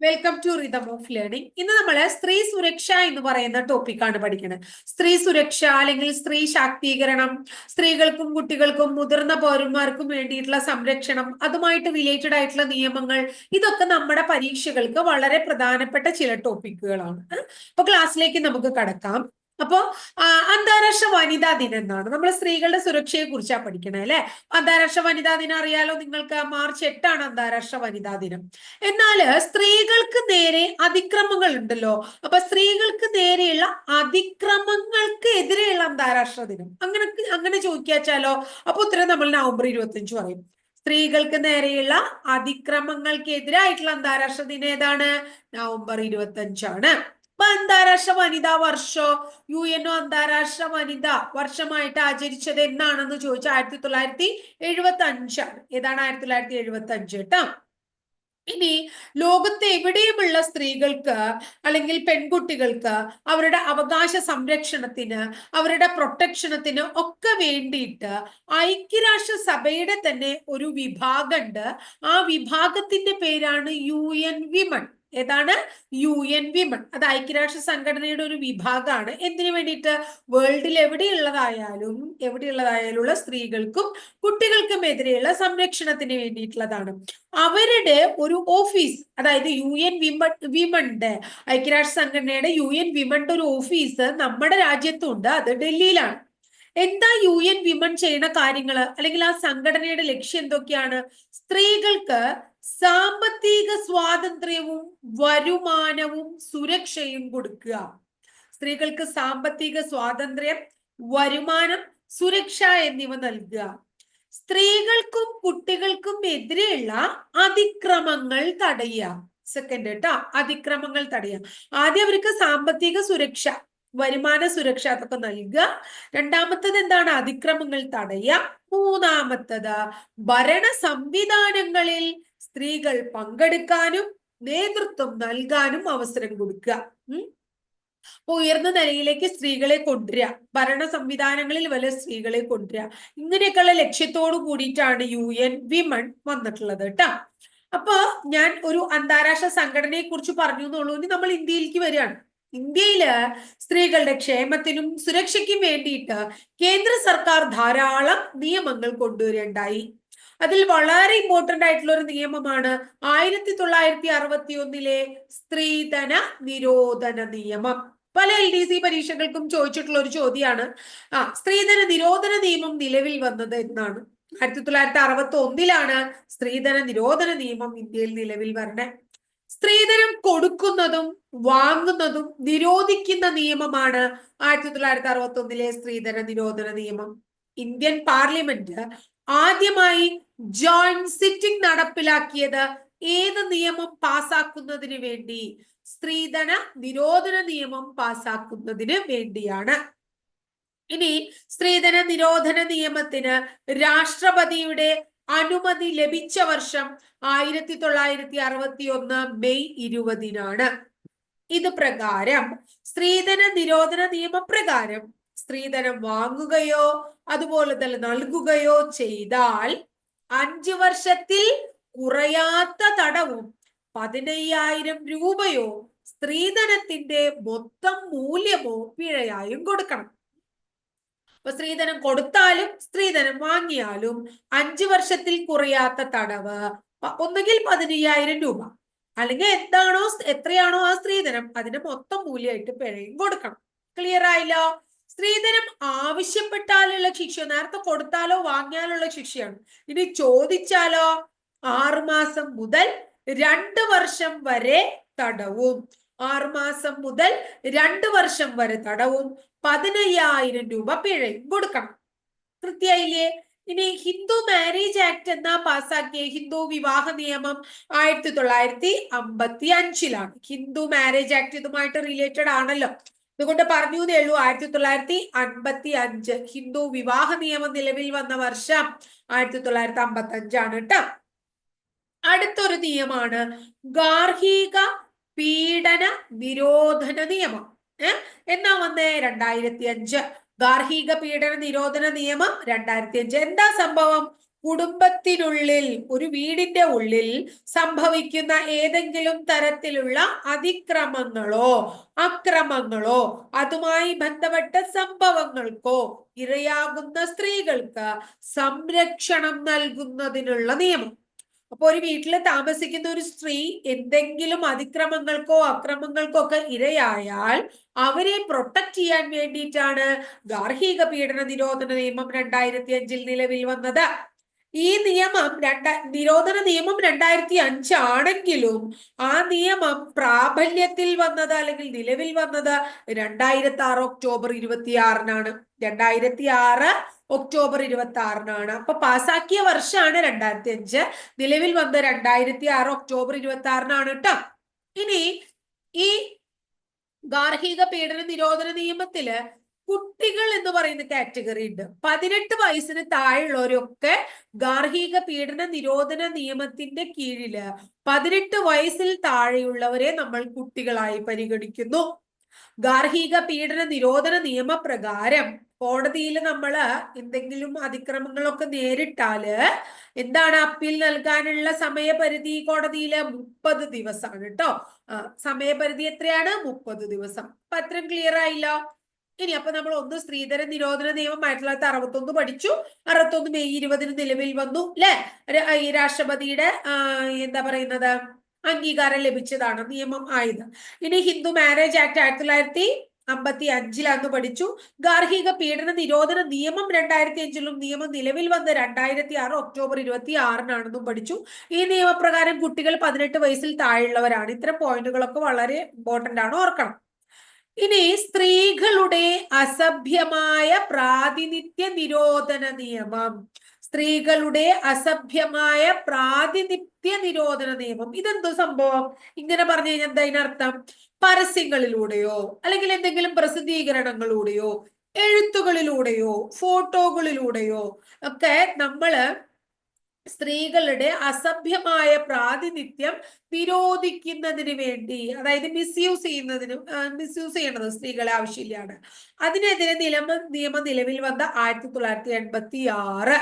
Welcome to rhythm of learning ഇന്ന് നമ്മൾ സ്ത്രീ സുരക്ഷ എന്ന് പറയുന്ന ടോപ്പിക്കാണ് പഠിക്കുന്നത് സ്ത്രീ സുരക്ഷ അല്ലെങ്കിൽ സ്ത്രീ ശാക്തീകരണം സ്ത്രീകൾക്കും കുട്ടികൾക്കും മുതിർന്ന പൗരന്മാർക്കും വേണ്ടിയിട്ടുള്ള സംരക്ഷണം അതുമായിട്ട് റിലേറ്റഡ് ആയിട്ടുള്ള നിയമങ്ങൾ ഇതൊക്കെ നമ്മുടെ പരീക്ഷകൾക്ക് വളരെ പ്രധാനപ്പെട്ട ചില ടോപ്പിക്കുകളാണ് അപ്പൊ ക്ലാസ്സിലേക്ക് നമുക്ക് കടക്കാം. അപ്പോ അന്താരാഷ്ട്ര വനിതാ ദിനം എന്നാണ്. നമ്മൾ സ്ത്രീകളുടെ സുരക്ഷയെ കുറിച്ചാണ് പഠിക്കണേ അല്ലെ? അന്താരാഷ്ട്ര വനിതാ ദിനം അറിയാലോ നിങ്ങൾക്ക്? മാർച്ച് എട്ടാണ് അന്താരാഷ്ട്ര വനിതാ ദിനം. എന്നാൽ സ്ത്രീകൾക്ക് നേരെ അതിക്രമങ്ങൾ ഉണ്ടല്ലോ. അപ്പൊ സ്ത്രീകൾക്ക് നേരെയുള്ള അതിക്രമങ്ങൾക്ക് എതിരെയുള്ള അന്താരാഷ്ട്ര ദിനം. അങ്ങനെ അങ്ങനെ ചോദിക്കാച്ചാലോ? അപ്പൊ ഉത്തരം നമ്മൾ നവംബർ ഇരുപത്തി പറയും. സ്ത്രീകൾക്ക് നേരെയുള്ള അതിക്രമങ്ങൾക്ക് എതിരായിട്ടുള്ള അന്താരാഷ്ട്ര ദിനം ഏതാണ്? നവംബർ ഇരുപത്തി അഞ്ചാണ് ഇപ്പൊ അന്താരാഷ്ട്ര വനിതാ വർഷോ? യു എൻ ഒ അന്താരാഷ്ട്ര വനിതാ വർഷമായിട്ട് ആചരിച്ചത് എന്നാണെന്ന് ചോദിച്ചാൽ ആയിരത്തി തൊള്ളായിരത്തി എഴുപത്തി അഞ്ചാണ് ഏതാണ് ആയിരത്തി തൊള്ളായിരത്തി എഴുപത്തി അഞ്ച് കേട്ടോ ഇനി ലോകത്ത് എവിടെയുമുള്ള സ്ത്രീകൾക്ക് അല്ലെങ്കിൽ പെൺകുട്ടികൾക്ക് അവരുടെ അവകാശ സംരക്ഷണത്തിന് അവരുടെ പ്രൊട്ടക്ഷണത്തിന് ഒക്കെ വേണ്ടിയിട്ട് ഐക്യരാഷ്ട്ര സഭയുടെ തന്നെ ഒരു വിഭാഗമുണ്ട്. ആ വിഭാഗത്തിന്റെ പേരാണ് യു എൻ വിമൺ. ഏതാണ്? യു എൻ വിമൺ അത് ഐക്യരാഷ്ട്ര സംഘടനയുടെ ഒരു വിഭാഗമാണ്. എന്തിനു വേണ്ടിയിട്ട്? വേൾഡിൽ എവിടെയുള്ളതായാലും എവിടെയുള്ളതായാലുള്ള സ്ത്രീകൾക്കും കുട്ടികൾക്കും എതിരെയുള്ള സംരക്ഷണത്തിന് വേണ്ടിയിട്ടുള്ളതാണ്. അവരുടെ ഒരു ഓഫീസ് അതായത് യു എൻ വിമൺ വിമണിന്റെ ഐക്യരാഷ്ട്ര സംഘടനയുടെ യു എൻ വിമണിന്റെ ഒരു ഓഫീസ് നമ്മുടെ രാജ്യത്തുണ്ട്. അത് ഡൽഹിയിലാണ്. എന്താ യു എൻ വിമൺ ചെയ്യുന്ന കാര്യങ്ങൾ അല്ലെങ്കിൽ ആ സംഘടനയുടെ ലക്ഷ്യം എന്തൊക്കെയാണ്? സ്ത്രീകൾക്ക് സാമ്പത്തിക സ്വാതന്ത്ര്യവും വരുമാനവും സുരക്ഷയും കൊടുക്കുക. സ്ത്രീകൾക്ക് സാമ്പത്തിക സ്വാതന്ത്ര്യം വരുമാനം സുരക്ഷ എന്നിവ നൽകുക. സ്ത്രീകൾക്കും കുട്ടികൾക്കും എതിരെയുള്ള അതിക്രമങ്ങൾ തടയുക. സെക്കൻഡ് കേട്ടോ അതിക്രമങ്ങൾ തടയുക. ആദ്യം അവർക്ക് സാമ്പത്തിക സുരക്ഷ വരുമാന സുരക്ഷ അതൊക്കെ നൽകുക. രണ്ടാമത്തത് എന്താണ്? അതിക്രമങ്ങൾ തടയുക. മൂന്നാമത്തത് ഭരണ സംവിധാനങ്ങളിൽ സ്ത്രീകൾ പങ്കെടുക്കാനും നേതൃത്വം നൽകാനും അവസരം കൊടുക്കുക. ഉയർന്ന നിലയിലേക്ക് സ്ത്രീകളെ കൊണ്ടുവരിക. ഭരണ സംവിധാനങ്ങളിൽ വല്ല സ്ത്രീകളെ കൊണ്ടുവരിക. ഇങ്ങനെയൊക്കെയുള്ള ലക്ഷ്യത്തോടു കൂടിയിട്ടാണ് യു എൻ വിമൺ വന്നിട്ടുള്ളത് കേട്ടോ. അപ്പൊ ഞാൻ ഒരു അന്താരാഷ്ട്ര സംഘടനയെ കുറിച്ച് പറഞ്ഞു എന്നുള്ളൂ. ഇനി നമ്മൾ ഇന്ത്യയിലേക്ക് വരികയാണ്. ഇന്ത്യയിൽ സ്ത്രീകളുടെ ക്ഷേമത്തിനും സുരക്ഷയ്ക്കും വേണ്ടിയിട്ട് കേന്ദ്ര സർക്കാർ ധാരാളം നിയമങ്ങൾ കൊണ്ടുവരേണ്ടായി അതിൽ വളരെ ഇമ്പോർട്ടന്റ് ആയിട്ടുള്ള ഒരു നിയമമാണ് ആയിരത്തി തൊള്ളായിരത്തി അറുപത്തി ഒന്നിലെ സ്ത്രീധന നിരോധന നിയമം. പല എൽ ഡി സി പരീക്ഷകൾക്കും ചോദിച്ചിട്ടുള്ള ഒരു ചോദ്യമാണ് ആ സ്ത്രീധന നിരോധന നിയമം നിലവിൽ വന്നത് എന്നാണ്. ആയിരത്തി തൊള്ളായിരത്തി അറുപത്തി ഒന്നിലാണ് സ്ത്രീധന നിരോധന നിയമം ഇന്ത്യയിൽ നിലവിൽ വരണേ. സ്ത്രീധനം കൊടുക്കുന്നതും വാങ്ങുന്നതും നിരോധിക്കുന്ന നിയമമാണ് ആയിരത്തി തൊള്ളായിരത്തി അറുപത്തി ഒന്നിലെ സ്ത്രീധന നിരോധന നിയമം. ഇന്ത്യൻ പാർലമെന്റ് ആദ്യമായി ജോയിന്റ് സിറ്റിംഗ് നടപ്പിലാക്കിയത് ഏത് നിയമം പാസാക്കുന്നതിന് വേണ്ടി? സ്ത്രീധന നിരോധന നിയമം പാസാക്കുന്നതിന് വേണ്ടിയാണ്. ഇനി സ്ത്രീധന നിരോധന നിയമത്തിന് രാഷ്ട്രപതിയുടെ അനുമതി ലഭിച്ച വർഷം ആയിരത്തി തൊള്ളായിരത്തി അറുപത്തി ഒന്ന് മെയ് ഇരുപതിനാണ്. ഇത് പ്രകാരം സ്ത്രീധന നിരോധന നിയമപ്രകാരം സ്ത്രീധനം വാങ്ങുകയോ അതുപോലെ തന്നെ നൽകുകയോ ചെയ്താൽ അഞ്ചു വർഷത്തിൽ കുറയാത്ത തടവും പതിനയ്യായിരം രൂപയോ സ്ത്രീധനത്തിന്റെ മൊത്തം മൂല്യമോ പിഴയായും കൊടുക്കണം. അപ്പൊ സ്ത്രീധനം കൊടുത്താലും സ്ത്രീധനം വാങ്ങിയാലും അഞ്ചു വർഷത്തിൽ കുറയാത്ത തടവ് ഒന്നുകിൽ പതിനയ്യായിരം രൂപ. അല്ലെങ്കിൽ എന്താണോ എത്രയാണോ ആ സ്ത്രീധനം അതിന്റെ മൊത്തം മൂല്യമായിട്ട് പിഴയും കൊടുക്കണം. ക്ലിയർ ആയില്ലോ? സ്ത്രീധനം ആവശ്യപ്പെട്ടാലുള്ള ശിക്ഷ നേരത്തെ കൊടുത്താലോ വാങ്ങിയാലുള്ള ശിക്ഷയാണ്. ഇനി ചോദിച്ചാലോ ആറുമാസം മുതൽ രണ്ട് വർഷം വരെ തടവും. ആറുമാസം മുതൽ രണ്ട് വർഷം വരെ തടവും. പതിനയ്യായിരം രൂപ പിഴയും കൊടുക്കണം. കൃത്യയില്ലേ? ഇനി ഹിന്ദു മാരേജ് ആക്ട് എന്നാ പാസാക്കിയ ഹിന്ദു വിവാഹ നിയമം ആയിരത്തി തൊള്ളായിരത്തി അമ്പത്തി അഞ്ചിലാണ്. ഹിന്ദു മാരേജ് ആക്ട് ഇതുമായിട്ട് റിലേറ്റഡ് ആണല്ലോ. അതുകൊണ്ട് പറഞ്ഞു എന്നേ ഉള്ളൂ. ആയിരത്തി തൊള്ളായിരത്തി അൻപത്തി അഞ്ച് ഹിന്ദു വിവാഹ നിയമം നിലവിൽ വന്ന വർഷം ആയിരത്തി തൊള്ളായിരത്തി അമ്പത്തി അഞ്ചാണ് കേട്ടോ അടുത്തൊരു നിയമമാണ് ഗാർഹിക പീഡന നിരോധന നിയമം. ഏഹ് എന്നാ വന്നേ? രണ്ടായിരത്തി അഞ്ച് ഗാർഹിക പീഡന നിരോധന നിയമം രണ്ടായിരത്തി അഞ്ച് എന്താ സംഭവം? കുടുംബത്തിനുള്ളിൽ ഒരു വീടിന്റെ ഉള്ളിൽ സംഭവിക്കുന്ന ഏതെങ്കിലും തരത്തിലുള്ള അതിക്രമങ്ങളോ അക്രമങ്ങളോ അതുമായി ബന്ധപ്പെട്ട സംഭവങ്ങൾക്കോ ഇരയാകുന്ന സ്ത്രീകൾക്ക് സംരക്ഷണം നൽകുന്നതിനുള്ള നിയമം. അപ്പൊ ഒരു വീട്ടിൽ താമസിക്കുന്ന ഒരു സ്ത്രീ എന്തെങ്കിലും അതിക്രമങ്ങൾക്കോ അക്രമങ്ങൾക്കോ ഒക്കെ ഇരയായാൽ അവരെ പ്രൊട്ടക്ട് ചെയ്യാൻ വേണ്ടിയിട്ടാണ് ഗാർഹിക പീഡന നിരോധന നിയമം രണ്ടായിരത്തി അഞ്ചിൽ നിലവിൽ വന്നത്. ഈ നിയമം രണ്ട നിരോധന നിയമം രണ്ടായിരത്തി അഞ്ചാണെങ്കിലും ആ നിയമം പ്രാബല്യത്തിൽ വന്നത് അല്ലെങ്കിൽ നിലവിൽ വന്നത് രണ്ടായിരത്തി ആറ് ഒക്ടോബർ ഇരുപത്തിയാറിനാണ്. രണ്ടായിരത്തി ആറ് ഒക്ടോബർ ഇരുപത്തി ആറിനാണ് അപ്പൊ പാസാക്കിയ വർഷമാണ് രണ്ടായിരത്തി അഞ്ച്. നിലവിൽ വന്ന രണ്ടായിരത്തി ആറ് ഒക്ടോബർ ഇരുപത്തി ആറിനാണ് കേട്ടോ ഇനി ഈ ഗാർഹിക പീഡന നിരോധന നിയമത്തിൽ കുട്ടികൾ എന്ന് പറയുന്ന കാറ്റഗറി ഉണ്ട്. പതിനെട്ട് വയസ്സിന് താഴെയുള്ളവരൊക്കെ ഗാർഹിക പീഡന നിരോധന നിയമത്തിന്റെ കീഴിൽ പതിനെട്ട് വയസ്സിൽ താഴെയുള്ളവരെ നമ്മൾ കുട്ടികളായി പരിഗണിക്കുന്നു. ഗാർഹിക പീഡന നിരോധന നിയമപ്രകാരം കോടതിയിൽ നമ്മൾ എന്തെങ്കിലും അതിക്രമങ്ങളൊക്കെ നേരിട്ടാൽ എന്താണ് അപ്പീൽ നൽകാനുള്ള സമയപരിധി കോടതിയിൽ? മുപ്പത് ദിവസമാണ് കേട്ടോ സമയപരിധി എത്രയാണ്? മുപ്പത് ദിവസം. അപ്പൊ അത്രയും ക്ലിയർ ആയില്ല? ഇനി അപ്പൊ നമ്മൾ ഒന്ന് സ്ത്രീധന നിരോധന നിയമം ആയിരത്തി തൊള്ളായിരത്തി അറുപത്തൊന്ന് പഠിച്ചു. അറുപത്തൊന്ന് മെയ് ഇരുപതിന് നിലവിൽ വന്നു അല്ലെ ഈ രാഷ്ട്രപതിയുടെ എന്താ പറയുന്നത്? അംഗീകാരം ലഭിച്ചതാണ് നിയമം ആയത്. ഇനി ഹിന്ദു മാരേജ് ആക്ട് ആയിരത്തി തൊള്ളായിരത്തി അമ്പത്തി അഞ്ചിലന്ന് പഠിച്ചു. ഗാർഹിക പീഡന നിരോധന നിയമം രണ്ടായിരത്തി അഞ്ചിലും നിയമം നിലവിൽ വന്ന് രണ്ടായിരത്തി ആറ് ഒക്ടോബർ ഇരുപത്തി ആറിനാണെന്നും പഠിച്ചു. ഈ നിയമപ്രകാരം കുട്ടികൾ പതിനെട്ട് വയസ്സിൽ താഴെയുള്ളവരാണ്. ഇത്തരം പോയിന്റുകളൊക്കെ വളരെ ഇമ്പോർട്ടന്റ് ആണ്. ഓർക്കണം. ഇനി സ്ത്രീകളുടെ അസഭ്യമായ പ്രാതിനിധ്യ നിരോധന നിയമം. സ്ത്രീകളുടെ അസഭ്യമായ പ്രാതിനിധ്യ നിരോധന നിയമം. ഇതെന്തോ സംഭവം? ഇങ്ങനെ പറഞ്ഞു കഴിഞ്ഞാൽ എന്താ ഇതിനർത്ഥം പരസ്യങ്ങളിലൂടെയോ അല്ലെങ്കിൽ എന്തെങ്കിലും പ്രസിദ്ധീകരണങ്ങളിലൂടെയോ എഴുത്തുകളിലൂടെയോ ഫോട്ടോകളിലൂടെയോ ഒക്കെ നമ്മൾ സ്ത്രീകളുടെ അസഭ്യമായ പ്രാതിനിധ്യം വിരോധിക്കുന്നതിന് വേണ്ടി അതായത് മിസ്യൂസ് ചെയ്യുന്നതിന് മിസ്യൂസ് ചെയ്യണത് സ്ത്രീകളെ ആവശ്യമില്ലാണ് അതിനെതിരെ നിലമ നിയമം നിലവിൽ വന്ന ആയിരത്തി തൊള്ളായിരത്തി എൺപത്തി ആറ്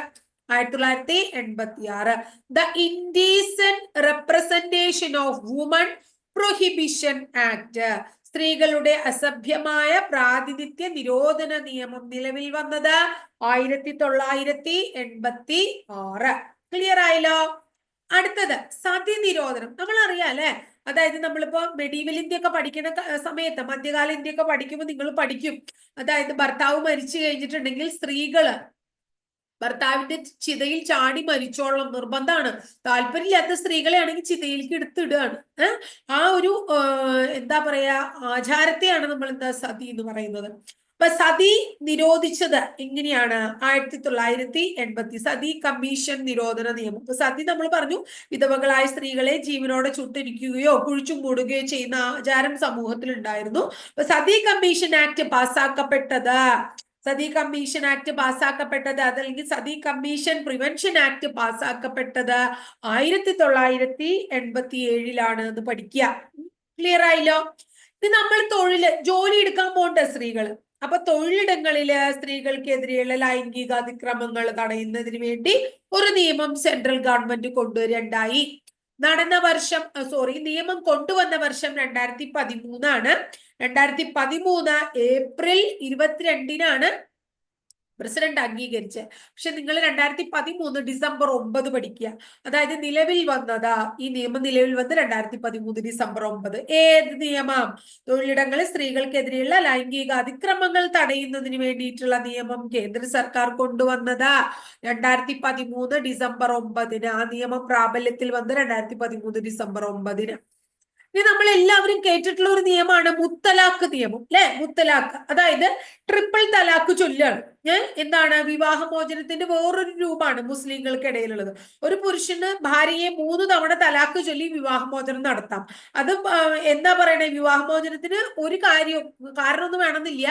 ആയിരത്തി തൊള്ളായിരത്തി എൺപത്തി ആറ് the indecent representation of woman prohibition act സ്ത്രീകളുടെ അസഭ്യമായ പ്രാതിനിധ്യ നിരോധന നിയമം നിലവിൽ വന്നത് ആയിരത്തി തൊള്ളായിരത്തി എൺപത്തി ആറ് ക്ലിയർ ആയല്ലോ? അടുത്തത് സതി നിരോധനം നമ്മൾ അറിയാം അല്ലെ? അതായത് നമ്മളിപ്പോ മെഡീവൽ ഇന്ത്യ ഒക്കെ പഠിക്കുന്ന സമയത്ത് മധ്യകാല ഇന്ത്യ ഒക്കെ പഠിക്കുമ്പോൾ നിങ്ങൾ പഠിക്കും. അതായത് ഭർത്താവ് മരിച്ചു കഴിഞ്ഞിട്ടുണ്ടെങ്കിൽ സ്ത്രീകൾ ഭർത്താവിന്റെ ചിതയിൽ ചാടി മരിച്ചോളം നിർബന്ധമാണ്. താല്പര്യമില്ലാത്ത സ്ത്രീകളെ ആണെങ്കിൽ ചിതയിലേക്ക് എടുത്തിടുകയാണ്. ആ ഒരു എന്താ പറയാ ആചാരത്തെയാണ് നമ്മൾ എന്താ സതി എന്ന് പറയുന്നത്. അപ്പൊ സതി നിരോധിച്ചത് എങ്ങനെയാണ് ആയിരത്തി തൊള്ളായിരത്തി എൺപത്തി സതി കമ്മീഷൻ നിരോധന നിയമം. അപ്പൊ സതി നമ്മൾ പറഞ്ഞു വിധവകളായ സ്ത്രീകളെ ജീവനോടെ ചുട്ടിരിക്കുകയോ കുഴിച്ചു മൂടുകയോ ചെയ്യുന്ന ആചാരം സമൂഹത്തിൽ ഉണ്ടായിരുന്നു. അപ്പൊ സതി കമ്മീഷൻ ആക്ട് പാസ്സാക്കപ്പെട്ടത് സതി കമ്മീഷൻ ആക്ട് പാസ്സാക്കപ്പെട്ടത് അതല്ലെങ്കിൽ സതി കമ്മീഷൻ പ്രിവെൻഷൻ ആക്ട് പാസ്സാക്കപ്പെട്ടത് ആയിരത്തി തൊള്ളായിരത്തി എൺപത്തി ഏഴിലാണ് എന്ന് പഠിക്കുക. ക്ലിയർ ആയില്ലോ? ഇത് നമ്മൾ തൊഴിൽ ജോലി എടുക്കാൻ പോകണ്ട സ്ത്രീകൾ അപ്പൊ തൊഴിലിടങ്ങളിൽ സ്ത്രീകൾക്കെതിരെയുള്ള ലൈംഗിക അതിക്രമങ്ങൾ തടയുന്നതിന് വേണ്ടി ഒരു നിയമം സെൻട്രൽ ഗവൺമെന്റ് കൊണ്ടുവരണ്ടായി. നടന്ന വർഷം സോറി നിയമം കൊണ്ടുവന്ന വർഷം രണ്ടായിരത്തി പതിമൂന്നാണ്. രണ്ടായിരത്തി പതിമൂന്ന് ഏപ്രിൽ ഇരുപത്തിരണ്ടിനാണ് പ്രസിഡന്റ് അംഗീകരിച്ച്. പക്ഷെ നിങ്ങൾ രണ്ടായിരത്തി പതിമൂന്ന് ഡിസംബർ ഒമ്പത് പഠിക്കുക. അതായത് നിലവിൽ വന്നത് ഈ നിയമം നിലവിൽ വന്ന് രണ്ടായിരത്തി പതിമൂന്ന് ഡിസംബർ ഒമ്പത്. ഏത് നിയമം? തൊഴിലിടങ്ങളിൽ സ്ത്രീകൾക്കെതിരെയുള്ള ലൈംഗിക അതിക്രമങ്ങൾ തടയുന്നതിന് വേണ്ടിയിട്ടുള്ള നിയമം കേന്ദ്ര സർക്കാർ കൊണ്ടുവന്നതാ. രണ്ടായിരത്തി പതിമൂന്ന് ഡിസംബർ ഒമ്പതിന് ആ നിയമം പ്രാബല്യത്തിൽ വന്ന് രണ്ടായിരത്തി പതിമൂന്ന് ഡിസംബർ ഒമ്പതിന്. ഇനി നമ്മൾ എല്ലാവരും കേട്ടിട്ടുള്ള ഒരു നിയമമാണ് മുത്തലാഖ് നിയമം അല്ലെ മുത്തലാഖ്. അതായത് ട്രിപ്പിൾ തലാഖ് ചൊല്ലാണ്. ഞാൻ എന്താണ്? വിവാഹമോചനത്തിന്റെ വേറൊരു രൂപമാണ് മുസ്ലിങ്ങൾക്കിടയിലുള്ളത്. ഒരു പുരുഷന് ഭാര്യയെ മൂന്ന് തവണ തലാഖ് ചൊല്ലി വിവാഹമോചനം നടത്താം. അത് എന്താ പറയണേ? വിവാഹമോചനത്തിന് ഒരു കാര്യം കാരണമൊന്നും വേണമെന്നില്ല.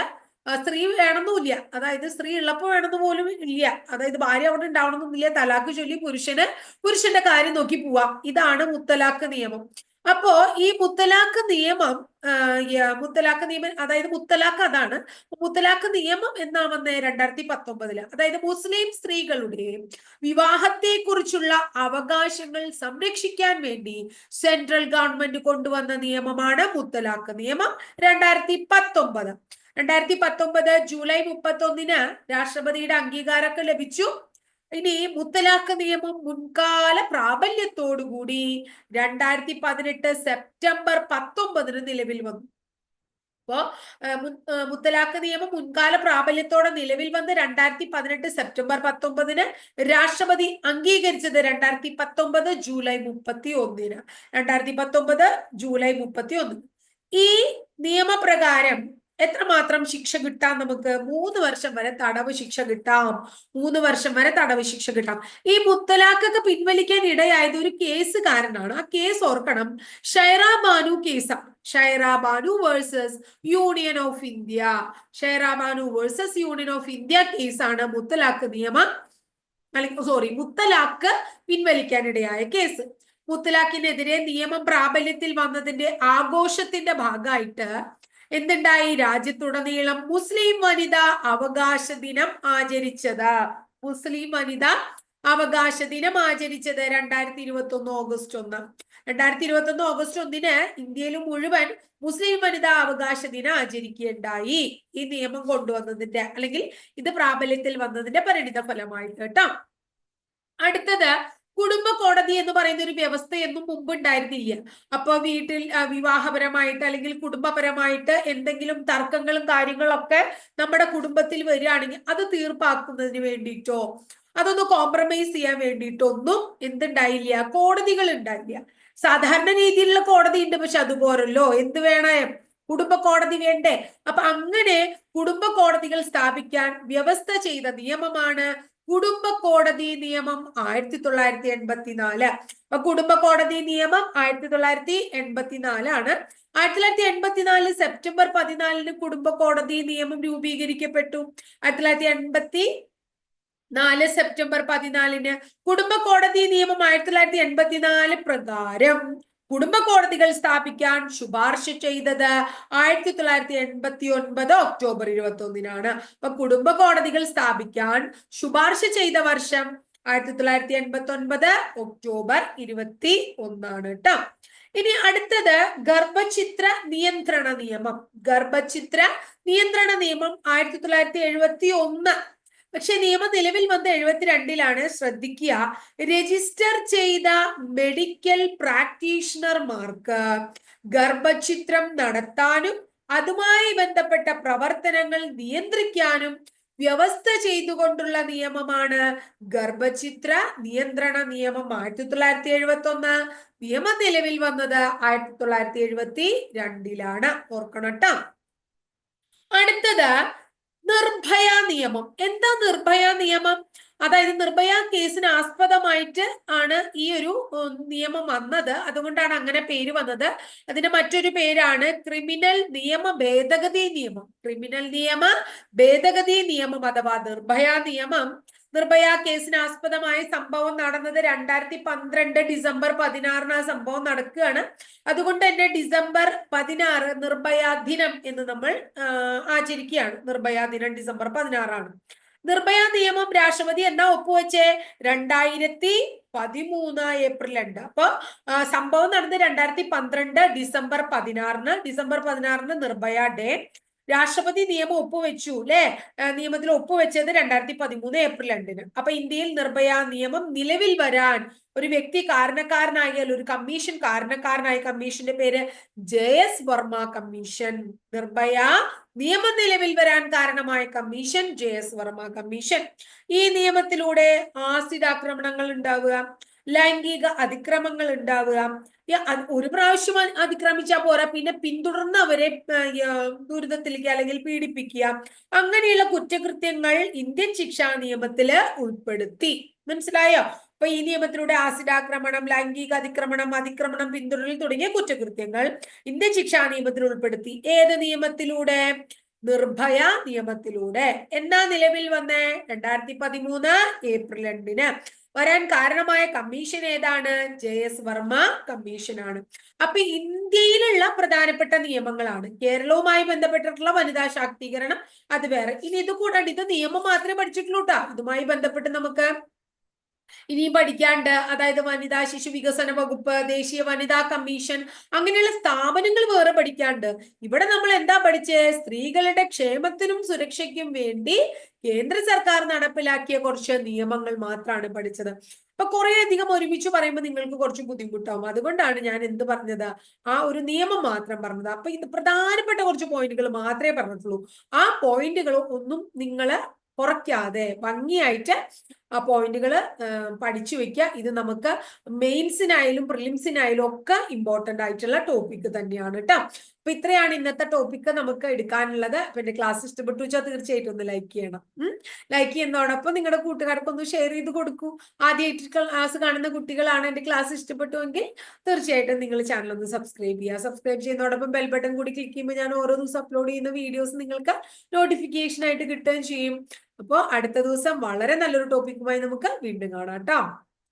സ്ത്രീ വേണമെന്നുമില്ല. അതായത് സ്ത്രീ ഉള്ളപ്പോൾ വേണമെന്ന് പോലും ഇല്ല. അതായത് ഭാര്യ അവിടെ ഉണ്ടാവണമെന്നില്ല. തലാഖ് ചൊല്ലി പുരുഷന് പുരുഷന്റെ കാര്യം നോക്കി പോവാം. ഇതാണ് മുത്തലാഖ് നിയമം. അപ്പോ ഈ മുത്തലാഖ് നിയമം മുത്തലാഖ് നിയമം അതായത് മുത്തലാഖ് അതാണ്. മുത്തലാഖ് നിയമം എന്നാ വന്ന രണ്ടായിരത്തി പത്തൊമ്പതിൽ അതായത് മുസ്ലിം സ്ത്രീകളുടെ വിവാഹത്തെക്കുറിച്ചുള്ള അവകാശങ്ങൾ സംരക്ഷിക്കാൻ വേണ്ടി സെൻട്രൽ ഗവൺമെന്റ് കൊണ്ടുവന്ന നിയമമാണ് മുത്തലാഖ് നിയമം രണ്ടായിരത്തി പത്തൊമ്പത് രണ്ടായിരത്തി പത്തൊമ്പത് ജൂലൈ മുപ്പത്തി ഒന്നിന് രാഷ്ട്രപതിയുടെ അംഗീകാരമൊക്കെ ലഭിച്ചു. ഇനി മുത്തലാഖ് നിയമം മുൻകാല പ്രാബല്യത്തോടുകൂടി രണ്ടായിരത്തി പതിനെട്ട് സെപ്റ്റംബർ പത്തൊമ്പതിന് നിലവിൽ വന്നു. അപ്പോ മുത്തലാഖ് നിയമം മുൻകാല പ്രാബല്യത്തോടെ നിലവിൽ വന്ന് രണ്ടായിരത്തി പതിനെട്ട് സെപ്റ്റംബർ പത്തൊമ്പതിന് രാഷ്ട്രപതി അംഗീകരിച്ചത് രണ്ടായിരത്തി പത്തൊമ്പത് ജൂലൈ മുപ്പത്തി ഒന്നിന് രണ്ടായിരത്തി പത്തൊമ്പത് ജൂലൈ മുപ്പത്തി ഒന്ന് ഈ നിയമപ്രകാരം എത്രമാത്രം ശിക്ഷ കിട്ടാം നമുക്ക്? മൂന്ന് വർഷം വരെ തടവ് ശിക്ഷ കിട്ടാം. മൂന്ന് വർഷം വരെ തടവ് ശിക്ഷ കിട്ടാം. ഈ മുത്തലാഖൊക്കെ പിൻവലിക്കാൻ ഇടയായത് ഒരു കേസ് കാരനാണ് ആ കേസ് ഓർക്കണം. ഷൈറ ബാനു കേസാണ് Shayara Bano versus union of India. Shayara Bano versus union of India കേസാണ് മുത്തലാഖ് നിയമം. അല്ലെങ്കിൽ സോറി മുത്തലാഖ് പിൻവലിക്കാനിടയായ കേസ്. മുത്തലാഖിനെതിരെ നിയമം പ്രാബല്യത്തിൽ വന്നതിന്റെ ആഘോഷത്തിന്റെ ഭാഗമായിട്ട് എന്തുണ്ടായി? രാജ്യത്തുടനീളം മുസ്ലിം വനിതാ അവകാശ ദിനം ആചരിച്ചത്. മുസ്ലിം വനിതാ അവകാശ ദിനം ആചരിച്ചത് രണ്ടായിരത്തി ഇരുപത്തി ഒന്ന് ഓഗസ്റ്റ് ഒന്ന്. രണ്ടായിരത്തി ഇരുപത്തി ഒന്ന് ഓഗസ്റ്റ് ഒന്നിന് ഇന്ത്യയിൽ മുഴുവൻ മുസ്ലിം വനിതാ അവകാശ ദിനം ആചരിക്കുകയുണ്ടായി. ഈ നിയമം കൊണ്ടുവന്നതിന്റെ അല്ലെങ്കിൽ ഇത് പ്രാബല്യത്തിൽ വന്നതിന്റെ പരിണിത ഫലമായിട്ട് കേട്ടോ. അടുത്തത് കുടുംബ കോടതി എന്ന് പറയുന്ന ഒരു വ്യവസ്ഥയൊന്നും മുമ്പ് ഉണ്ടായിരുന്നില്ല അപ്പൊ വീട്ടിൽ വിവാഹപരമായിട്ട് അല്ലെങ്കിൽ കുടുംബപരമായിട്ട് എന്തെങ്കിലും തർക്കങ്ങളും കാര്യങ്ങളൊക്കെ നമ്മുടെ കുടുംബത്തിൽ വരികയാണെങ്കിൽ അത് തീർപ്പാക്കുന്നതിന് വേണ്ടിയിട്ടോ അതൊന്ന് കോംപ്രമൈസ് ചെയ്യാൻ വേണ്ടിയിട്ടൊന്നും എന്തുണ്ടായില്ല കോടതികൾ ഉണ്ടായില്ല. സാധാരണ രീതിയിലുള്ള കോടതി ഉണ്ട് പക്ഷെ അതുപോലല്ലോ. എന്ത് വേണേ കുടുംബ കോടതി വേണ്ടേ? അപ്പൊ അങ്ങനെ കുടുംബ കോടതികൾ സ്ഥാപിക്കാൻ വ്യവസ്ഥ ചെയ്ത നിയമമാണ് കുടുംബ കോടതി നിയമം ആയിരത്തി തൊള്ളായിരത്തി എൺപത്തിനാല് അപ്പൊ കുടുംബ കോടതി നിയമം ആയിരത്തി തൊള്ളായിരത്തി എൺപത്തിനാലാണ് ആയിരത്തി തൊള്ളായിരത്തി എൺപത്തിനാല് സെപ്റ്റംബർ പതിനാലിന് കുടുംബ കോടതി നിയമം രൂപീകരിക്കപ്പെട്ടു. ആയിരത്തി തൊള്ളായിരത്തി എൺപത്തി നാല് സെപ്റ്റംബർ പതിനാലിന് കുടുംബ കോടതി നിയമം ആയിരത്തി തൊള്ളായിരത്തി എൺപത്തിനാല് പ്രകാരം കുടുംബ കോടതികൾ സ്ഥാപിക്കാൻ ശുപാർശ ചെയ്തത് ആയിരത്തി തൊള്ളായിരത്തി എൺപത്തി ഒൻപത് ഒക്ടോബർ ഇരുപത്തി ഒന്നിനാണ് അപ്പൊ കുടുംബ കോടതികൾ സ്ഥാപിക്കാൻ ശുപാർശ ചെയ്ത വർഷം ആയിരത്തി തൊള്ളായിരത്തി എൺപത്തി ഒൻപത് ഒക്ടോബർ ഇരുപത്തി ഒന്നാണ് കേട്ടോ ഇനി അടുത്തത് ഗർഭചിത്ര നിയന്ത്രണ നിയമം. ഗർഭചിത്ര നിയന്ത്രണ നിയമം ആയിരത്തി തൊള്ളായിരത്തി എഴുപത്തി ഒന്ന് പക്ഷെ നിയമം നിലവിൽ വന്ന എഴുപത്തിരണ്ടിലാണ്. ശ്രദ്ധിക്കുക. രജിസ്റ്റർ ചെയ്ത മെഡിക്കൽ പ്രാക്ടീഷണർമാർക്ക് ഗർഭചിത്രം നടത്താനും അതുമായി ബന്ധപ്പെട്ട പ്രവർത്തനങ്ങൾ നിയന്ത്രിക്കാനും വ്യവസ്ഥ ചെയ്തുകൊണ്ടുള്ള നിയമമാണ് ഗർഭചിത്ര നിയന്ത്രണ നിയമം. ആയിരത്തി തൊള്ളായിരത്തി എഴുപത്തി ഒന്ന് നിയമം നിലവിൽ വന്നത് ആയിരത്തി തൊള്ളായിരത്തി എഴുപത്തി രണ്ടിലാണ് ഓർക്കണം കേട്ടോ. അടുത്തത് നിർഭയ നിയമം. എന്താ നിർഭയ നിയമം? അതായത് നിർഭയ കേസിന് ആസ്പദമായിട്ട് ആണ് ഈ ഒരു നിയമം വന്നത്. അതുകൊണ്ടാണ് അങ്ങനെ പേര് വന്നത്. അതിന്റെ മറ്റൊരു പേരാണ് ക്രിമിനൽ നിയമ ഭേദഗതി നിയമം. ക്രിമിനൽ നിയമ ഭേദഗതി നിയമം അഥവാ നിർഭയ നിയമം. നിർഭയ കേസിന് ആസ്പദമായ സംഭവം നടന്നത് രണ്ടായിരത്തി പന്ത്രണ്ട് ഡിസംബർ പതിനാറിന് ആ സംഭവം നടക്കുകയാണ്. അതുകൊണ്ട് തന്നെ ഡിസംബർ പതിനാറ് നിർഭയ ദിനം എന്ന് നമ്മൾ ആചരിക്കുകയാണ്. നിർഭയ ദിനം ഡിസംബർ പതിനാറാണ്. നിർഭയ നിയമം രാഷ്ട്രപതി എന്നാ ഒപ്പുവെച്ചേ? രണ്ടായിരത്തി പതിമൂന്ന് ഏപ്രിൽ രണ്ട് അപ്പൊ സംഭവം നടന്നത് രണ്ടായിരത്തി പന്ത്രണ്ട് ഡിസംബർ പതിനാറിന് ഡിസംബർ പതിനാറിന് നിർഭയ ഡേ. രാഷ്ട്രപതി നിയമം ഒപ്പുവെച്ചു അല്ലെ നിയമത്തിൽ ഒപ്പുവെച്ചത് രണ്ടായിരത്തി പതിമൂന്ന് ഏപ്രിൽ രണ്ടിന്. അപ്പൊ ഇന്ത്യയിൽ നിർഭയ നിയമം നിലവിൽ വരാൻ ഒരു വ്യക്തി കാരണക്കാരനായാൽ ഒരു കമ്മീഷൻ കാരണക്കാരനായ കമ്മീഷന്റെ പേര് ജയസ് വർമ്മ കമ്മീഷൻ. നിർഭയ നിയമം നിലവിൽ വരാൻ കാരണമായ commission J S Verma commission. ഈ നിയമത്തിലൂടെ ആസിഡ് ആക്രമണങ്ങൾ ഉണ്ടാവുക ലൈംഗിക അതിക്രമങ്ങൾ ഉണ്ടാവുക ഒരു പ്രാവശ്യം അതിക്രമിച്ചാൽ പോരാ. പിന്നെ പിന്തുടർന്ന് അവരെ ദുരിതത്തിലേക്ക് അല്ലെങ്കിൽ പീഡിപ്പിക്കുക. അങ്ങനെയുള്ള കുറ്റകൃത്യങ്ങൾ ഇന്ത്യൻ ശിക്ഷാ നിയമത്തിൽ ഉൾപ്പെടുത്തി. മനസ്സിലായോ? അപ്പൊ ഈ നിയമത്തിലൂടെ ആസിഡ് ആക്രമണം ലൈംഗിക അതിക്രമണം അതിക്രമണം പിന്തുടരൽ തുടങ്ങിയ കുറ്റകൃത്യങ്ങൾ ഇന്ത്യൻ ശിക്ഷാ നിയമത്തിൽ ഉൾപ്പെടുത്തി. ഏത് നിയമത്തിലൂടെ? നിർഭയ നിയമത്തിലൂടെ. എന്നാ നിലവിൽ വന്നേ? രണ്ടായിരത്തി പതിമൂന്ന് ഏപ്രിൽ രണ്ടിന്. വരാൻ കാരണമായ കമ്മീഷൻ ഏതാണ്? ജെ എസ് വർമ്മ കമ്മീഷനാണ് അപ്പൊ ഇന്ത്യയിലുള്ള പ്രധാനപ്പെട്ട നിയമങ്ങളാണ്. കേരളവുമായി ബന്ധപ്പെട്ടിട്ടുള്ള വനിതാ ശാക്തീകരണം അത് വേറെ. ഇനി ഇത് കൂടാണ്ട് ഇത് നിയമം മാത്രമേ പഠിച്ചിട്ടുള്ളൂ കേട്ടോ ഇതുമായി ബന്ധപ്പെട്ട് നമുക്ക് ഇനിയും പഠിക്കാണ്ട് അതായത് വനിതാ ശിശു വികസന വകുപ്പ് ദേശീയ വനിതാ കമ്മീഷൻ അങ്ങനെയുള്ള സ്ഥാപനങ്ങൾ വേറെ പഠിക്കാണ്ട് ഇവിടെ നമ്മൾ എന്താ പഠിച്ചേ? സ്ത്രീകളുടെ ക്ഷേമത്തിനും സുരക്ഷയ്ക്കും വേണ്ടി കേന്ദ്ര സർക്കാർ നടപ്പിലാക്കിയ കുറച്ച് നിയമങ്ങൾ മാത്രമാണ് പഠിച്ചത്. അപ്പൊ കുറെ അധികം ഒരുമിച്ച് പറയുമ്പോൾ നിങ്ങൾക്ക് കുറച്ച് ബുദ്ധിമുട്ടാവും. അതുകൊണ്ടാണ് ഞാൻ എന്ത് പറഞ്ഞത്? ആ ഒരു നിയമം മാത്രം പറഞ്ഞത്. അപ്പൊ ഇത് പ്രധാനപ്പെട്ട കുറച്ച് പോയിന്റുകൾ മാത്രമേ പറഞ്ഞിട്ടുള്ളൂ. ആ പോയിന്റുകൾ ഒന്നും നിങ്ങൾ കുറയ്ക്കാതെ ഭംഗിയായിട്ട് ആ പോയിന്റുകൾ പഠിച്ചു വെക്കുക ഇത് നമുക്ക് മെയിൻസിനായാലും പ്രിലിംസിനായാലും ഒക്കെ ഇമ്പോർട്ടന്റ് ആയിട്ടുള്ള ടോപ്പിക് തന്നെയാണ് കേട്ടോ അപ്പൊ ഇത്രയാണ് ഇന്നത്തെ ടോപ്പിക്ക് നമുക്ക് എടുക്കാനുള്ളത്. പിന്നെ ക്ലാസ് ഇഷ്ടപ്പെട്ടു വെച്ചാൽ തീർച്ചയായിട്ടും ഒന്ന് ലൈക്ക് ചെയ്യണം. ലൈക്ക് ചെയ്യുന്നതോടൊപ്പം നിങ്ങളുടെ കൂട്ടുകാർക്കൊന്ന് ഷെയർ ചെയ്ത് കൊടുക്കൂ. ആദ്യമായിട്ട് ക്ലാസ് കാണുന്ന കുട്ടികളാണ് എന്റെ ക്ലാസ് ഇഷ്ടപ്പെട്ടുവെങ്കിൽ തീർച്ചയായിട്ടും നിങ്ങൾ ചാനൽ ഒന്ന് സബ്സ്ക്രൈബ് ചെയ്യുക. സബ്സ്ക്രൈബ് ചെയ്യുന്നതോടൊപ്പം ബെൽ ബട്ടൺ കൂടി ക്ലിക്ക് ചെയ്യുമ്പോൾ ഞാൻ ഓരോ ദിവസം അപ്ലോഡ് ചെയ്യുന്ന വീഡിയോസ് നിങ്ങൾക്ക് നോട്ടിഫിക്കേഷൻ ആയിട്ട് കിട്ടുകയും ചെയ്യും. അപ്പോൾ അടുത്ത ദിവസം വളരെ നല്ലൊരു ടോപ്പിക്കുമായി നമുക്ക് വീണ്ടും കാണാം കേട്ടോ